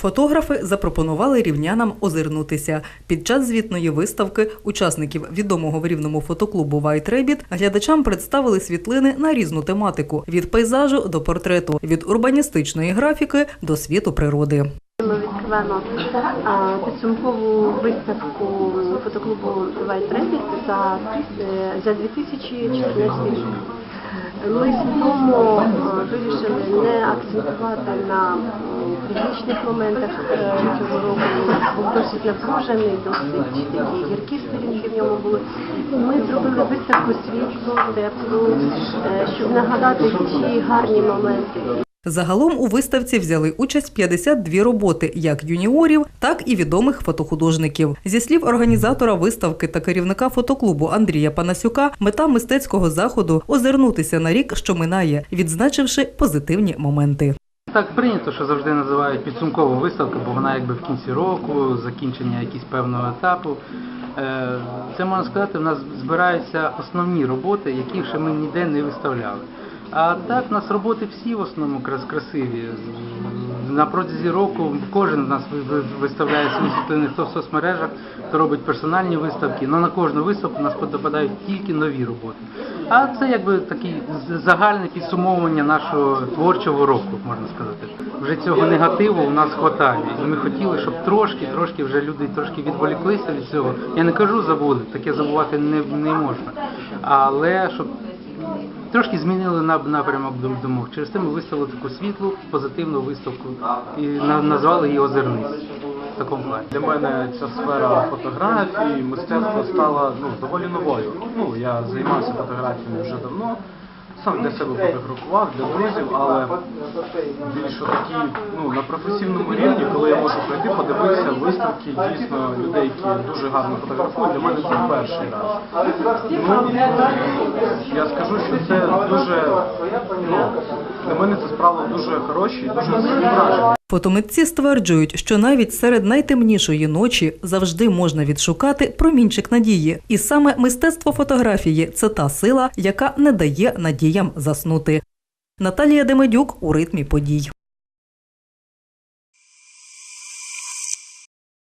Фотографи запропонували рівнянам озирнутися. Під час звітної виставки учасників відомого в рівному фотоклубу Rabbit глядачам представили світлини на різну тематику від пейзажу до портрету, від урбаністичної графіки до світу природи. Ми відкриваємо підсумкову виставку фотоклубу Rabbit за, е, за 2014 рік. Ми свідомо вирішили не акцентувати на м, моментах е, цього року. Був досить напружений, досить такі гіркі сторінки в ньому були. Ми зробили виставку світлу, теплу, е, щоб нагадати ті гарні моменти. Загалом у виставці взяли участь 52 роботи як юніорів, так і відомих фотохудожників. Зі слів організатора виставки та керівника фотоклубу Андрія Панасюка, мета мистецького заходу озирнутися на рік, що минає, відзначивши позитивні моменти. Так прийнято, що завжди називають підсумкову виставку, бо вона якби в кінці року, закінчення якогось певного етапу. Е, Це можна сказати, в нас збираються основні роботи, які ще ми ніде не виставляли. А так, у нас роботи всі в основному крас- красиві. На протязі року кожен з нас ви- ви- виставляє свої світлини, хто в соцмережах, хто робить персональні виставки. Але на кожну виставку у нас попадають тільки нові роботи. А це якби таке загальне підсумовування нашого творчого року, можна сказати. Вже цього негативу у нас хватає. І ми хотіли, щоб трошки, трошки вже люди трошки відволіклися від цього. Я не кажу забули, таке забувати не, не можна. Але щоб трошки змінили нап- напрямок дум- думок. Через те ми виставили таку світлу, позитивну виставку і на- назвали її «Озерниць». В такому плані. Для мене ця сфера фотографії, мистецтва стала ну, доволі новою. Ну, я займався фотографіями вже давно, сам для себе фотографував, для друзів, але більше такі, ну, на професійному рівні, коли я можу прийти, подивитися виставки дійсно людей, які дуже гарно фотографують, для мене це перший раз. Ну, я скажу, що це дуже, ну, для мене це справа дуже хороші і дуже вражені. Фотомитці стверджують, що навіть серед найтемнішої ночі завжди можна відшукати промінчик надії. І саме мистецтво фотографії це та сила, яка не дає надіям заснути. Наталія Демедюк у ритмі подій.